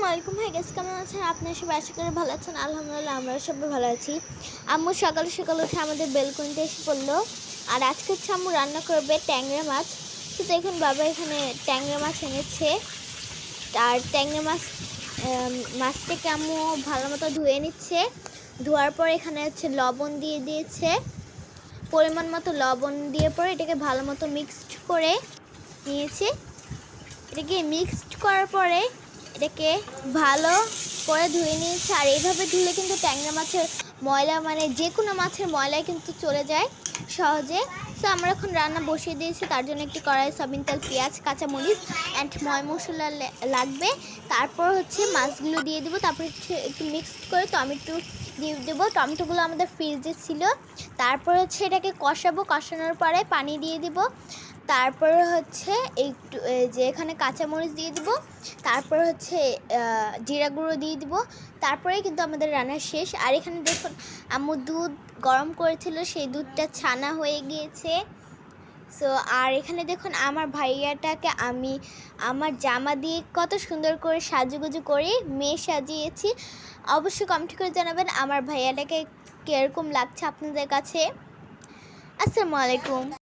আসসালামু আলাইকুম। হ্যাঁ গেস কেমন আছেন? আপনার সবাই আশা করি ভালো আছেন। আলহামদুলিল্লাহ আমরা সবাই ভালো আছি। আম্মু সকাল সকাল উঠে আমাদের বেলকনিতে এসে পড়ল। আর আজকে হচ্ছে আম্মু রান্না করবে ট্যাংরা মাছ। তো দেখুন, বাবা এখানে ট্যাংরা মাছ এনেছে। আর ট্যাংরা মাছ মাছটাকে আম্মু ভালো মতো ধুয়ে নিচ্ছে। ধোয়ার পর এখানে হচ্ছে লবণ দিয়ে দিয়েছে। পরিমাণ মতো লবণ দিয়ে পরে এটাকে ভালো মতো মিক্সড করে নিয়েছে। এটাকে মিক্সড করার পরে এটাকে ভালো করে ধুয়ে নিয়েছে। আর এইভাবে ধুলে কিন্তু ট্যাংরা মাছের ময়লা মানে যে কোনো মাছের ময়লায় কিন্তু চলে যায় সহজে। তো আমরা এখন রান্না বসিয়ে দিয়েছি, তার জন্য একটি কড়াই সয়াবিন তেল, পেঁয়াজ, কাঁচামরিচ অ্যান্ড ময় মশলা লাগবে। তারপর হচ্ছে মাছগুলো দিয়ে দেবো। তারপর হচ্ছে একটু মিক্সড করে টমেটো দিয়ে দেবো। টমেটোগুলো আমাদের ফ্রিজে ছিল। তারপর হচ্ছে এটাকে কষাবো। কষানোর পরে পানি দিয়ে দিব। তারপরে হচ্ছে একটু যে এখানে কাঁচামরিচ দিয়ে দিব, তারপর হচ্ছে জিরা গুঁড়ো দিয়ে দিব, তারপরে কিন্তু আমাদের রান্না শেষ। আর এখানে দেখুন, আম্মু দুধ গরম করেছিল, সেই দুধটা ছানা হয়ে গিয়েছে। সো, আর এখানে দেখুন, আমার ভাইয়াটাকে আমি, আমার জামা দিয়ে কত সুন্দর করে সাজুগুজু করে মেয়ে সাজিয়েছি। অবশ্যই কমেন্ট করে জানাবেন, আমার ভাইয়াটাকে কীরকম লাগছে আপনাদের কাছে। আসসালামু আলাইকুম।